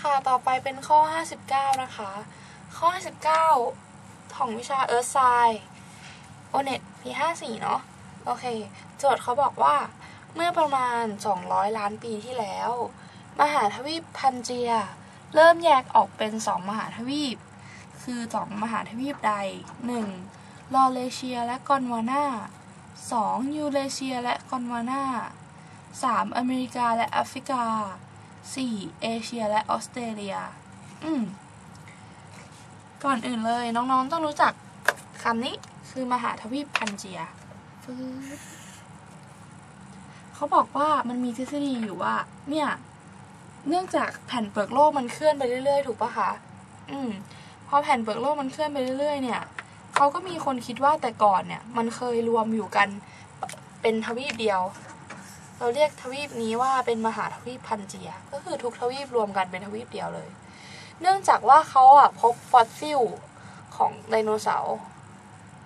ค่ะ ต่อไปเป็นข้อ 59 นะคะ ข้อ 59ของวิชา Earth Science โอเน็ต P54 เนาะโอเค โจทย์เขาบอกว่า เมื่อประมาณ 200 ล้านปีที่แล้ว มหาทวีปพันเจีย เริ่มแยกออกเป็น2มหาทวีป คือ2มหาทวีปใด 1. ลอเลเชียและกอนวาน่า 2. ยูเรเชียและกอนวาน่า 3. อเมริกาและแอฟริกา 4. เอเชียและออสเตรเลีย อืม ก่อนอื่นเลยน้องๆต้องรู้จักคำนี้คือมหาทวีปพันเจียเขาบอกว่ามันมีทฤษฎีอยู่ว่า เนี่ย เนื่องจากแผ่นเปลือกโลกมันเคลื่อนไปเรื่อยๆ ถูกปะคะ อืม พอแผ่นเปลือกโลกมันเคลื่อนไปเรื่อยๆ เนี่ยเขาก็มีคนคิดว่าแต่ก่อนเนี่ย มันเคยรวมอยู่กันเป็นทวีปเดียว เราเรียกทวีปนี้ว่าเป็นมหาทวีปพันเจีย ก็คือทุกทวีปรวมกันเป็นทวีปเดียวเลย เนื่องจากว่าเขาอะพบฟอสซิลของไดโนเสาร์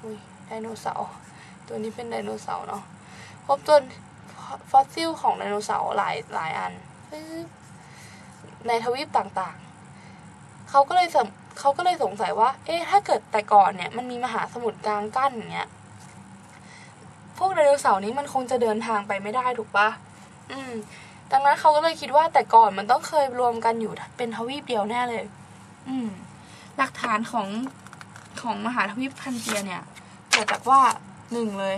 อุ้ยไดโนเสาร์ตัวนี้เป็นไดโนเสาร์เนาะพบจนฟอสซิลของไดโนเสาร์หลายหลายอัน ในทวีปต่างๆ เขาก็เลยสงเขาก็เลยสงสัยว่า เอ๊ะ ถ้าเกิดแต่ก่อนเนี่ย มันมีมหาสมุทรกลางกั้นอย่างเงี้ย พวกไดโนเสาร์นี้มันคงจะเดินทางไปไม่ได้ถูกปะอืม ดังนั้นเขาก็เลยคิดว่าแต่ก่อนมันต้องเคยรวมกันอยู่เป็นทวีปเดียวแน่เลย อืม หลักฐานของของมหาทวีปพันเจียเนี่ยเกิดจากว่าหนึ่งเลย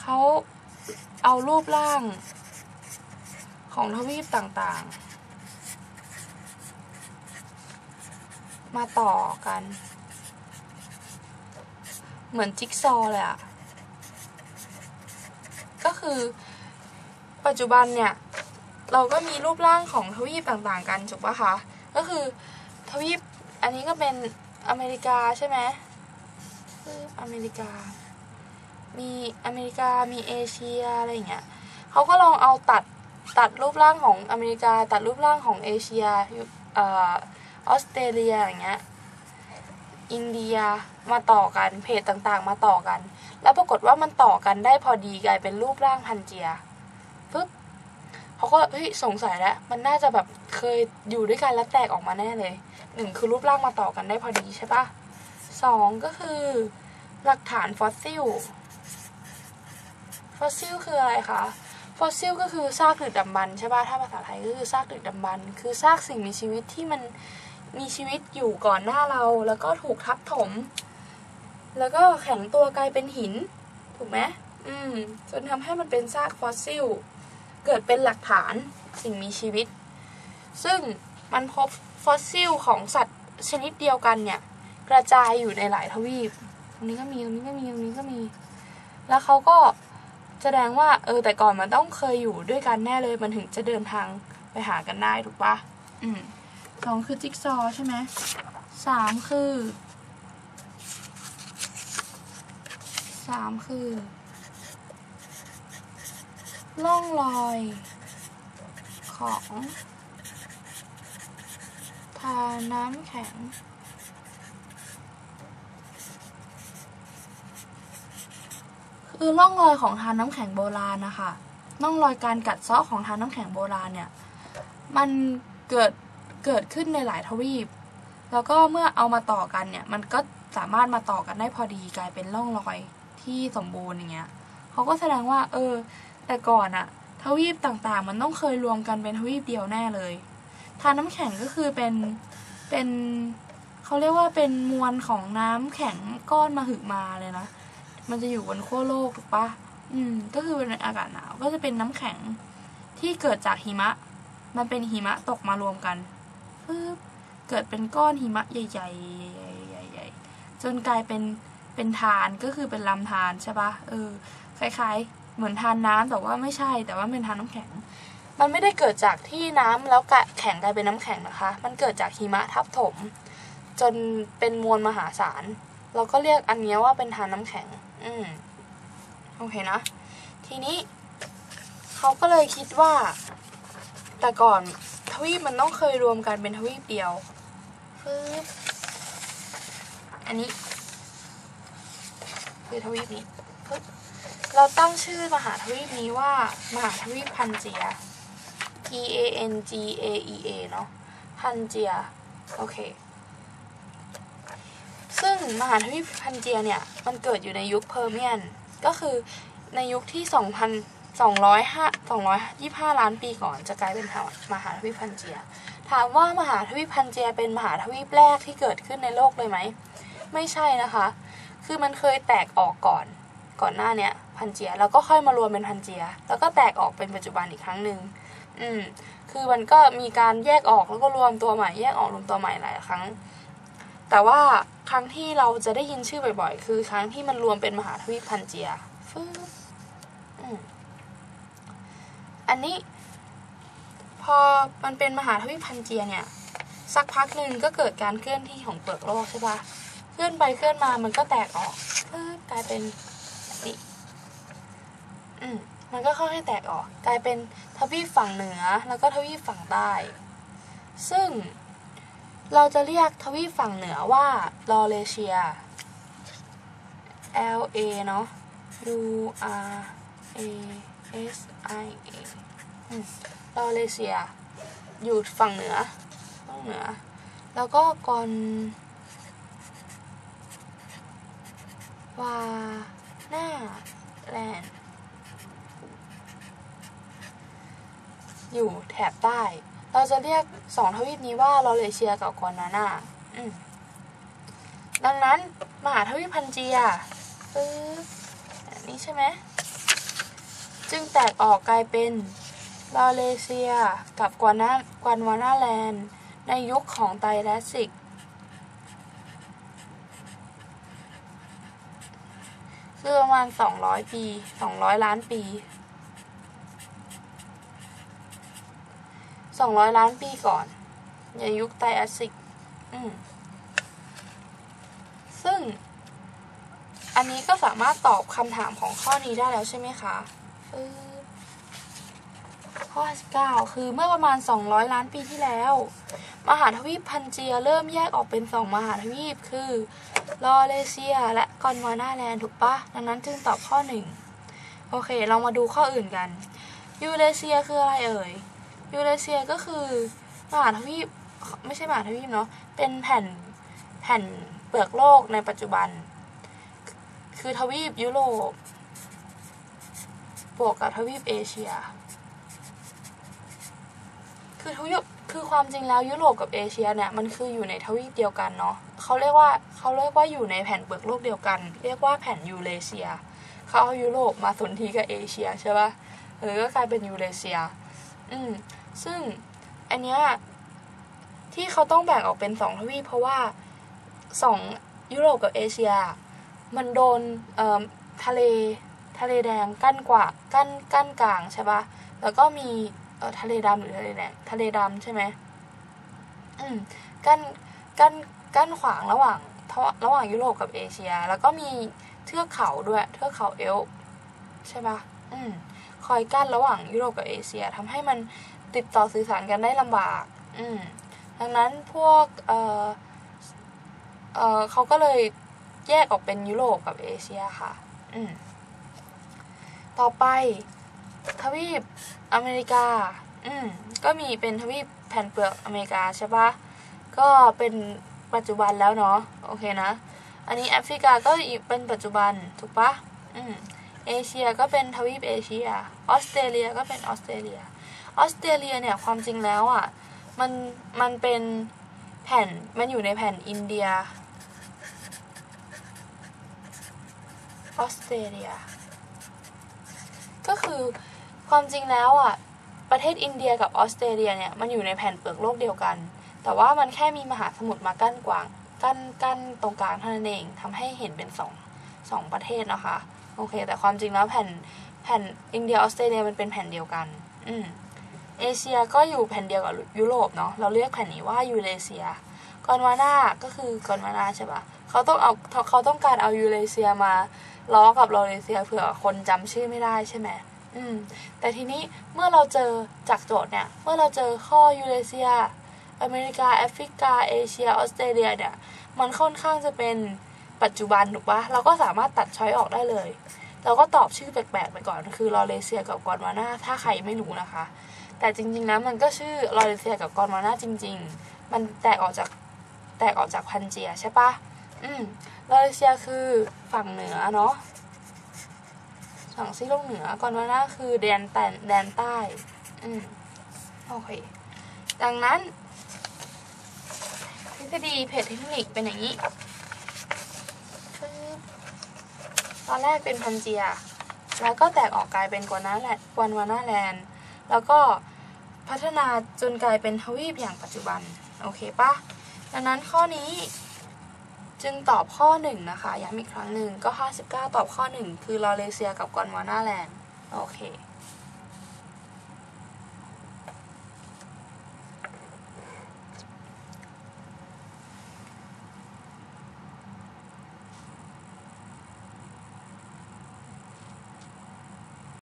เขาเอารูปร่างของทวีปต่างๆ มาต่อกัน เหมือนจิ๊กซอเลยอะ ก็คือ ปัจจุบันเนี่ย เราก็มีรูปร่างของทวีปต่างๆ กันถูกปะคะ ก็คือทวีปอันนี้ก็เป็นอเมริกาใช่ไหมคืออเมริกา มีอเมริกามีเอเชียอะไรอย่างเงี้ยเขาก็ลองเอาตัดตัดรูปร่างของอเมริกา ตัดรูปร่างของเอเชียออสเตรเลียอย่างเงี้ย อินเดียมาต่อกันเพจต่างๆ มาต่อกัน แล้วปรากฏว่ามันต่อกันได้พอดีกลายเป็นรูปร่างพันเจียปึ๊บเขาก็เฮ้ยสงสัยแล้วมันน่าจะแบบเคยอยู่ด้วยกันแล้วแตกออกมาแน่เลยหนึ่งคือรูปร่างมาต่อกันได้พอดีใช่ปะสองก็คือ หลักฐานฟอสซิลฟอสซิลคืออะไรคะฟอสซิลก็คือซากดึกดำบรรใช่ปะถ้าภาษาไทยก็คือซากดึกดำบรรคือซากสิ่งมีชีวิตที่มัน มีชีวิตอยู่ก่อนหน้าเราแล้วก็ถูกทับถม แล้วก็แข็งตัวกลายเป็นหิน ถูกไหมอืมจนทำให้มันเป็นซากฟอสซิล เกิดเป็นหลักฐานสิ่งมีชีวิต ซึ่งมันพบฟอสซิลของสัตว์ชนิดเดียวกันเนี่ย กระจายอยู่ในหลายทวีป ตรงนี้ก็มี ตรงนี้ก็มี ตรงนี้ก็มี แล้วเขาก็แสดงว่า เออ แต่ก่อนมันต้องเคยอยู่ด้วยกันแน่เลย มันถึงจะเดินทางไปหากันได้ถูกปะอืม สองคือจิ๊กซอว์ใช่ไหมสามคือสามคือล่องรอยของทาน้ำแข็ง คือร่องรอยของทานน้ำแข็งโบราณนะคะร่องรอยการกัดเซาะของทานน้ำแข็งโบราณเนี่ย มันเกิด เกิดขึ้นในหลายทวีป แล้วก็เมื่อเอามาต่อกันเนี่ย มันก็สามารถมาต่อกันได้พอดีกลายเป็นร่องรอยที่สมบูรณ์อย่างเงี้ยเขาก็แสดงว่า เออ แต่ก่อนอะทวีปต่างๆ มันต้องเคยรวมกันเป็นทวีปเดียวแน่เลยทานน้ำแข็งก็คือเป็นเป็นเขาเรียกว่าเป็นมวลของน้ำแข็งก้อนมาหึมาเลยนะ มันจะอยู่บนขั้วโลกถูกปะอืม ก็คือเป็นอากาศหนาวก็จะเป็นน้ำแข็งที่เกิดจากหิมะ มันเป็นหิมะตกมารวมกัน ปึ๊บเกิดเป็นก้อนหิมะใหญ่ๆใหญ่ๆจนกลายเป็นเป็นทานก็คือเป็นลำธารใช่ปะเออคล้ายๆ เหมือนทานน้ำแต่ว่าไม่ใช่ แต่ว่าเป็นทานน้ำแข็ง มันไม่ได้เกิดจากที่น้ำแล้วกะแข็งกลายเป็นน้ำแข็งนะคะ มันเกิดจากหิมะทับถม จนเป็นมวลมหาศาลเราก็เรียกอันนี้ว่าเป็นทานน้ำแข็ง อืมโอเคนะ ทีนี้ เขาก็เลยคิดว่า แต่ก่อน วีปมันต้องเคยรวมกันเป็นทวีปเดียวปึ๊บอันนี้ คือทวีปนี้ปึ๊บเราตั้งชื่อมหาทวีปนี้ว่ามหาทวีปพันเจีย A N G A E A เนาะพันเจีย โอเค ซึ่งมหาทวีปพันเจียเนี่ย มันเกิดอยู่ในยุคเพอร์เมียน ก็คือในยุคที่ 2,205 225 ล้านปีก่อนจะกลายเป็นมหาทวีปพันเจีย ถามว่ามหาทวีปพันเจียเป็นมหาทวีปแรกที่เกิดขึ้นในโลกเลยไหม ไม่ใช่นะคะ คือมันเคยแตกออกก่อน ก่อนหน้าเนี้ยพันเจีย แล้วก็ค่อยมารวมเป็นพันเจีย แล้วก็แตกออกเป็นปัจจุบันอีกครั้งหนึ่งอืม คือมันก็มีการแยกออกแล้วก็รวมตัวใหม่แยกออกรวมตัวใหม่หลายครั้ง แต่ว่าครั้งที่เราจะได้ยินชื่อบ่อยๆ คือครั้งที่มันรวมเป็นมหาทวีปพันเจียฟึ๊บ อันนี้ พอมันเป็นมหาทวีปพันเจียเนี่ย สักพักหนึ่งก็เกิดการเคลื่อนที่ของเปลือกโลกใช่ปะเคลื่อนไปเคลื่อนมามันก็แตกออกฟึ๊บกลายเป็นแบบนี้อืมมันก็ค่อยๆแตกออก กลายเป็นทวีปฝั่งเหนือแล้วก็ทวีปฝั่งใต้ ซึ่งเราจะเรียกทวีปฝั่งเหนือว่าลอเรเชีย L A เนาะ U R A S I A อืมลอเรเชีย อยู่ฝั่งเหนือฝั่งเหนือ แล้วก็กอนวาหน้าแลนด์อยู่แถบใต้ เราจะเรียกสองทวีปนี้ว่าลอเรเชียกับกวานาน่าดังนั้นมหาทวีปพันเจียปึ๊บแบบนี้ใช่ไหม จึงแตกออกกลายเป็น ลอเรเซียกับกวานากวานวานาแลนด์ ในยุคของไตรแลสิก คือประมาณ 200 ปี 200 ล้านปี 200 ล้านปีก่อนในยุคไตรแอสซิกซึ่ง อันนี้ก็สามารถตอบคำถามของข้อนี้ได้แล้วใช่ไหมคะ ข้อ19คือเมื่อประมาณ 200 ล้านปีที่แล้ว มหาทวีปพันเจียเริ่มแยกออกเป็นสองมหาทวีปคือลอเรเซีย และกอนวานาแลนด์ถูกปะดังนั้นจึงตอบข้อ 1 โอเค เรามาดูข้ออื่นกัน ยูเรเซียคืออะไรเอ่ย ยูเรเซียก็คือมหาทวีปไม่ใช่มหาทวีปเนาะ เป็นแผ่นแผ่นเปลือกโลกในปัจจุบัน คือทวีปยุโรปบวกกับทวีปเอเชีย คือทวีปคือความจริงแล้วยุโรปกับเอเชียเนี่ยมันคืออยู่ในทวีปเดียวกันเนาะเขาเรียกว่าเขาเรียกว่าอยู่ในแผ่นเปลือกโลกเดียวกัน เรียกว่าแผ่นยูเรเซียเขาเอายุโรปมาสนธิกับเอเชียใช่ปะเออก็กลายเป็นยูเรเซีย อืมซึ่งอันเนี้ยที่เขาต้องแบ่งออกเป็นสองทวีปเพราะว่าสองยุโรปกับเอเชีย มันโดนเอ่อทะเลทะเลแดงกั้นกว่ากั้นกั้นกลางใช่ปะแล้วก็มี ทะเลดำหรือทะเลแดงทะเลดำใช่ไหมอืมกั้นกั้นกั้นขวางระหว่างระหว่างยุโรปกับเอเชีย แล้วก็มีเทือกเขาด้วยเทือกเขาเอลป์ใช่ปะอืมคอยกั้นระหว่างยุโรปกับเอเชียทำให้มันติดต่อสื่อสารกันได้ลำบาก อืมดังนั้นพวกเออเออเขาก็เลยแยกออกเป็นยุโรปกับเอเชียค่ะ อืมต่อไป ทวีปอเมริกา อืมก็มีเป็นทวีปแผ่นเปลือกอเมริกาใช่ปะก็เป็นปัจจุบันแล้วเนาะโอเคนะ อันนี้แอฟริกาก็เป็นปัจจุบันถูกปะอืมเอเชียก็เป็นทวีปเอเชียออสเตรเลียก็เป็นออสเตรเลียออสเตรเลียเนี่ยความจริงแล้วอะมันมันเป็นแผ่นมันอยู่ในแผ่นอินเดียออสเตรเลียก็คือ ความจริงแล้วอะประเทศอินเดียกับออสเตรเลียเนี่ยมันอยู่ในแผ่นเปลือกโลกเดียวกัน แต่ว่ามันแค่มีมหาสมุทรมากั้นกว้างกั้นกั้นตรงกลางเท่านั้นเองทำให้เห็นเป็นสองสองประเทศนะคะโอเค แต่ความจริงแล้วแผ่นแผ่นอินเดียออสเตรเลียมันเป็นแผ่นเดียวกัน อืมเอเชียก็อยู่แผ่นเดียวกับยุโรปเนาะเราเรียกแผ่นนี้ว่ายูเรเซียกอนวาน่าก็คือกอนวาน่าใช่ปะเขาต้องเอาเขาต้องการเอายูเรเซียมาล้อกับลอเรเซียเผื่อคนจำชื่อไม่ได้ใช่ไหม อืม แต่ทีนี้เมื่อเราเจอจากโจทย์เนี่ย เมื่อเราเจอข้อยูเรเซีย อเมริกา แอฟริกา เอเชีย ออสเตรเลียเนี่ย มันค่อนข้างจะเป็นปัจจุบันถูกปะเราก็สามารถตัดช้อยออกได้เลย เราก็ตอบชื่อแปลกๆไปก่อน คือลอเรเซียกับกอนวาน่า ถ้าใครไม่รู้นะคะ แต่จริงๆแล้วมันก็ชื่อลอเรเซียกับกอนวาน่าจริง ๆ มันแตกออกจากแตกออกจากพันเจียใช่ปะอืมลอเรเซียคือฝั่งเหนือเนาะ ฝั่งซีกโลกเหนือกอนวาน่าคือแดนแต่แดนใต้ อืมโอเค ดังนั้น ทฤษฎีเพจเทคนิคเป็นอย่างนี้ปึ๊บตอนแรกเป็นพันเจีย แล้วก็แตกออกกลายเป็นกวานาแลนกวนวานาแลนด์ แล้วก็พัฒนาจนกลายเป็นทวีปอย่างปัจจุบัน โอเคปะดังนั้นข้อนี้ จึงตอบข้อหนึ่งนะคะย้ำอีกครั้งหนึ่งก็ 59 ตอบข้อหนึ่งคือลอเรเซียกับกอนวานาแลนด์โอเค